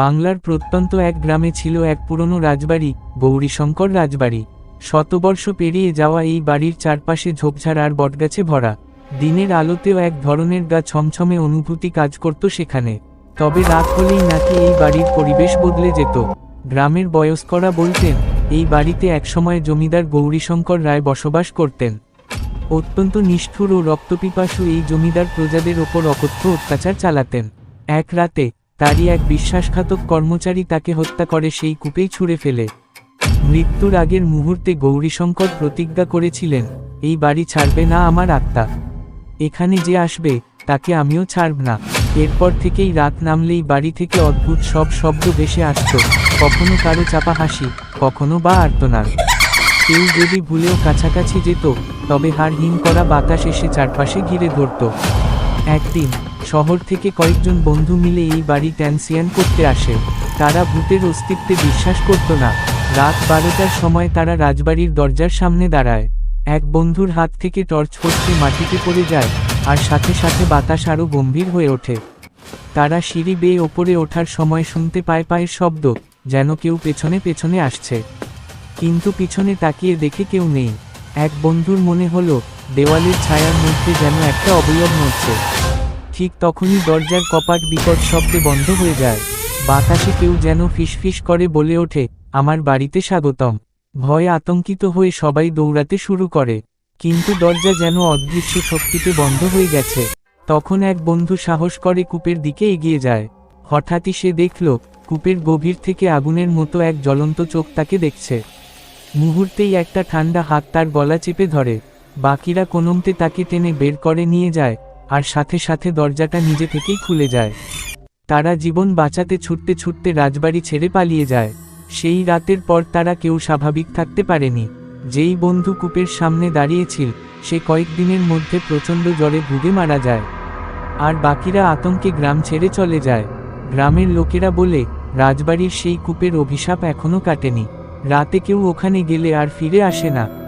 বাংলার প্রত্যন্ত এক গ্রামে ছিল এক পুরনো রাজবাড়ি, গৌরীশঙ্কর রাজবাড়ি। শতবর্ষ পেরিয়ে যাওয়া এই বাড়ির চারপাশে ঝোপঝাড় আর বটগাছে ভরা। দিনের আলোতেও এক ধরনের গা ছমছমে অনুভূতি কাজ করত সেখানে। তবে রাত হলেই নাকি এই বাড়ির পরিবেশ বদলে যেত। গ্রামের বয়স্করা বলতেন, এই বাড়িতে একসময় জমিদার গৌরীশঙ্কর রায় বসবাস করতেন। অত্যন্ত নিষ্ঠুর ও রক্তপিপাসু এই জমিদার প্রজাদের ওপর অকথ্য অত্যাচার চালাতেন। এক রাতে তারই এক বিশ্বাসঘাতক কর্মচারী তাকে হত্যা করে সেই কূপেই ছুঁড়ে ফেলে। মৃত্যুর আগের মুহূর্তে গৌরীশঙ্কর প্রতিজ্ঞা করেছিলেন, এই বাড়ি ছাড়বে না আমার আত্মা। এখানে যে আসবে, তাকে আমিও ছাড়ব না। এরপর থেকেই রাত নামলেই বাড়ি থেকে অদ্ভুত সব শব্দ ভেসে আসত। কখনো কারও চাপা হাসি, কখনো বা আর্তনাদ। কেউ যদি ভুলেও কাছাকাছি যেত, তবে হার হিম করা বাতাস এসে চারপাশে ঘিরে ধরত। একদিন শহর থেকে কয়েকজন বন্ধু মিলে এই বাড়ি ট্যান্সিয়ান করতে আসে। তারা ভূতের অস্তিত্বে বিশ্বাস করত না। রাত বারোটার সময় তারা রাজবাড়ির দরজার সামনে দাঁড়ায়। এক বন্ধুর হাত থেকে টর্চ ফটকে মাটিতে পড়ে যায়, আর সাথে সাথে বাতাস আরও গম্ভীর হয়ে ওঠে। তারা সিঁড়ি বেয়ে ওপরে ওঠার সময় শুনতে পায় পায়ের শব্দ, যেন কেউ পেছনে পেছনে আসছে। কিন্তু পিছনে তাকিয়ে দেখে কেউ নেই। এক বন্ধুর মনে হলো, দেওয়ালের ছায়ার মধ্যে যেন একটা অবয়ব নড়ছে। ঠিক তখনই দরজার কপাট বিকট শব্দে বন্ধ হয়ে যায়। বাতাসে কেউ যেন ফিসফিস করে বলে ওঠে, আমার বাড়িতে স্বাগতম। ভয়ে আতঙ্কিত হয়ে সবাই দৌড়াতে শুরু করে। কিন্তু দরজা যেন অদৃশ্য শক্তিতে বন্ধ হয়ে গেছে। তখন এক বন্ধু সাহস করে কূপের দিকে এগিয়ে যায়। হঠাৎই সে দেখল, কূপের গভীর থেকে আগুনের মতো এক জ্বলন্ত চোখ তাকে দেখছে। মুহূর্তেই একটা ঠান্ডা হাত তার গলা চেপে ধরে। বাকিরা কোনমতে তাকে টেনে বের করে নিয়ে যায়। আর সাথে সাথে দরজাটা নিজে থেকেই খুলে যায়। তারা জীবন বাঁচাতে ছুটতে ছুটতে রাজবাড়ি ছেড়ে পালিয়ে যায়। সেই রাতের পর তারা কেউ স্বাভাবিক থাকতে পারেনি। যেই বন্ধু কূপের সামনে দাঁড়িয়েছিল, সে কয়েকদিনের মধ্যে প্রচণ্ড জ্বরে ভুগে মারা যায়। আর বাকিরা আতঙ্কে গ্রাম ছেড়ে চলে যায়। গ্রামের লোকেরা বলে, রাজবাড়ির সেই কূপের অভিশাপ এখনও কাটেনি। রাতে কেউ ওখানে গেলে আর ফিরে আসে না।